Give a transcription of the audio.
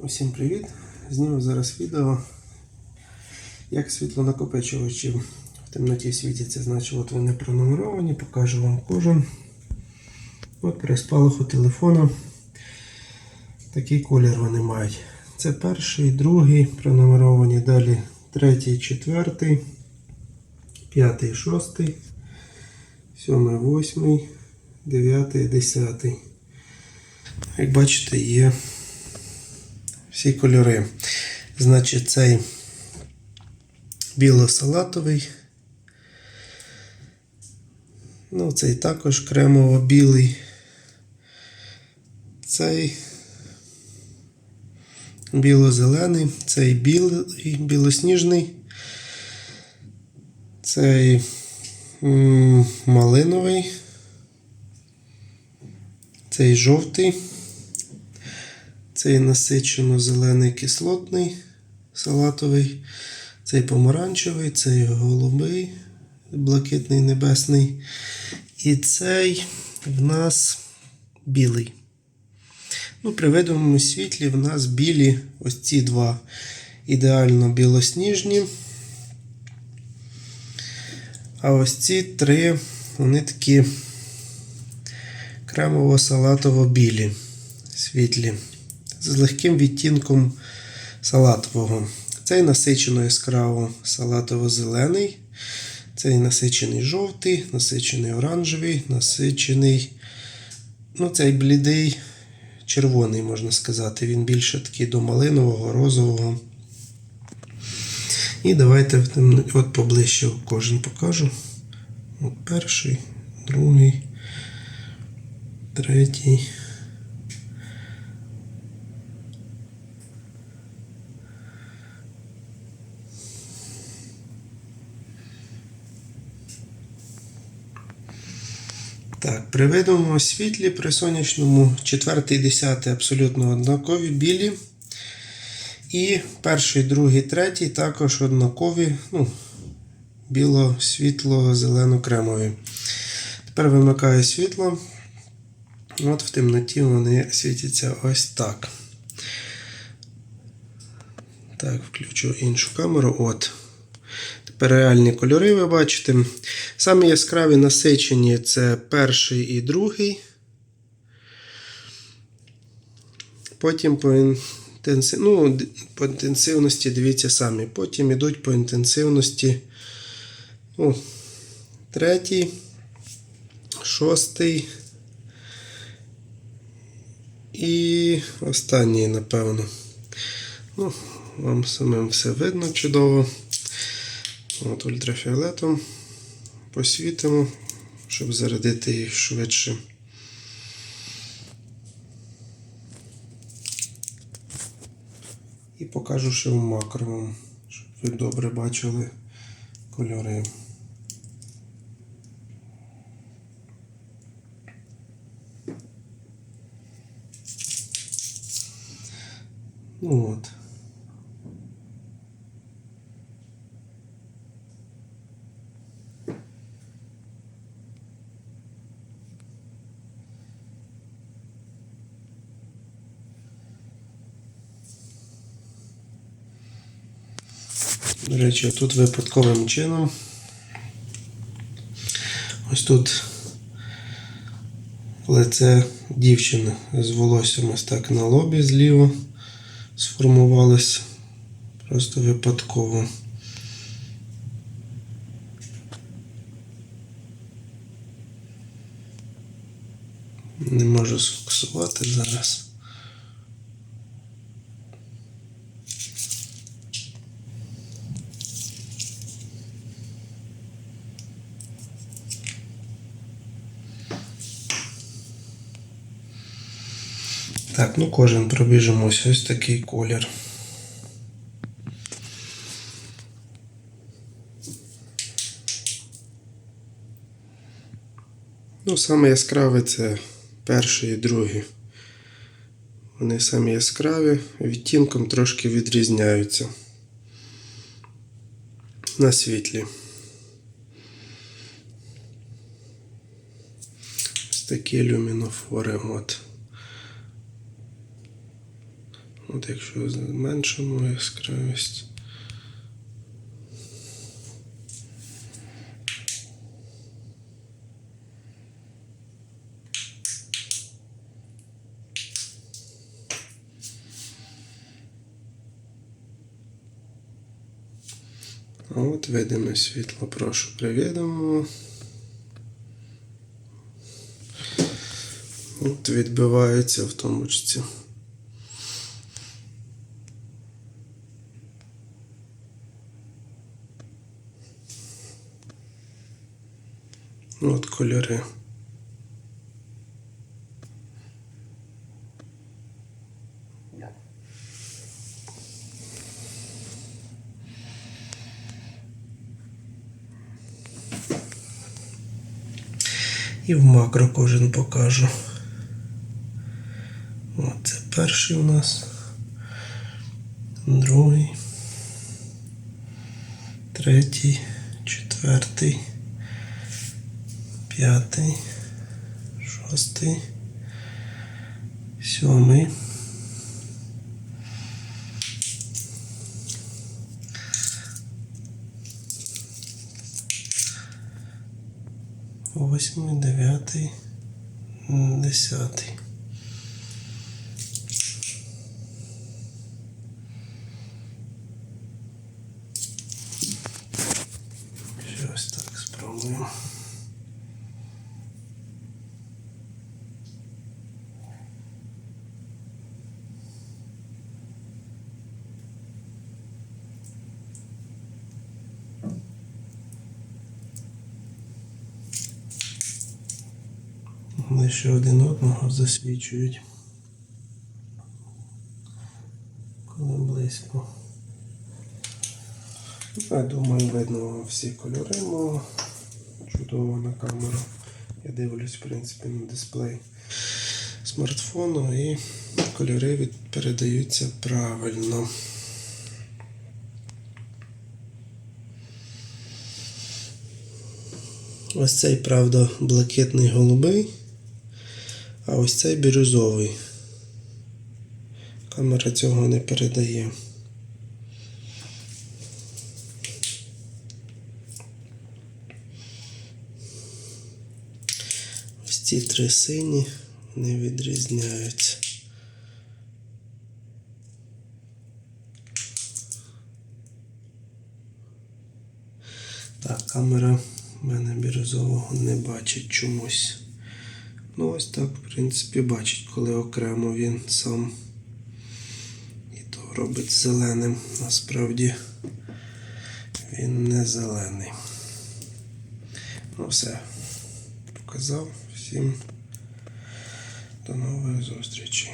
Усім привіт! Зніму зараз відео, як світлонакопичувачі в темноті світяться, значить от вони пронумеровані, покажу вам кожен. От при спалаху телефону такий колір вони мають. Це перший, другий пронумеровані, далі третій, четвертий, п'ятий, шостий, сьомий, восьмий, дев'ятий, десятий. Як бачите, є всі кольори. Значить, цей біло-салатовий. Ну, цей також кремово-білий. Цей біло-зелений, цей білий, білосніжний. Цей малиновий. Цей жовтий. Цей насичено зелений кислотний, салатовий, цей помаранчевий, цей голубий, блакитний небесний. І цей в нас білий. Ну, при видимому світлі в нас білі ось ці два ідеально білосніжні. А ось ці три, вони такі кремово-салатово-білі, світлі з легким відтінком салатового. Цей насичено яскраво салатово-зелений, цей насичений жовтий, насичений оранжевий, насичений, ну, цей блідий червоний, можна сказати. Він більше такий до малинового, розового. І давайте от поближче кожен покажу. От перший, другий, третій. Так, при видимому світлі при сонячному 4 і 10 абсолютно однакові білі. І перший, другий, третій також однакові, ну, біло-світло-зелено-кремові. Тепер вимикаю світло. От в темноті вони світяться ось так. Так, включу іншу камеру. От. Тепер реальні кольори ви бачите. Самі яскраві насичені це перший і другий. Потім по, інтенси... ну, по інтенсивності дивіться самі. Потім йдуть по інтенсивності ну, третій, шостий. І останній, напевно. Ну, вам самим все видно чудово. От ультрафіолетом посвітимо, щоб зарядити їх швидше. І покажу ще в макровому, щоб ви добре бачили кольори. Ну от. До речі, тут випадковим чином. Ось тут лице дівчини з волоссям ось так на лобі зліво сформувалось просто випадково. Не можу сфокусувати зараз. Так, ну кожен пробіжимось. Ось такий колір. Ну, саме яскраве це перший і другий. Вони самі яскраві, відтінком трошки відрізняються на світлі. Ось такі люмінофори. От. От якщо зменшимо яскравість. От видиме світло, прошу, приведемо. От відбивається в томочці. От кольори. І в макро кожен покажу. От це перший у нас. Другий. Третій, четвертий, п'ятий, шостий, сьомий. Восьмий, дев'ятий, десятий. Ще ось так спробуємо. Лише один одного засвічують. Коли близько. Я думаю, видно всі кольори мого. Чудово на камеру. Я дивлюсь, в принципі, на дисплей смартфону і кольори передаються правильно. Ось цей, правда, блакитний голубий, а ось цей бірюзовий. Камера цього не передає. Ось ці три сині не відрізняються. Так, камера в мене бірюзового не бачить чомусь. Ну, ось так, в принципі, бачить, коли окремо він сам і то робить зеленим. Насправді він не зелений. Ну все, показав. Всім до нових зустрічей.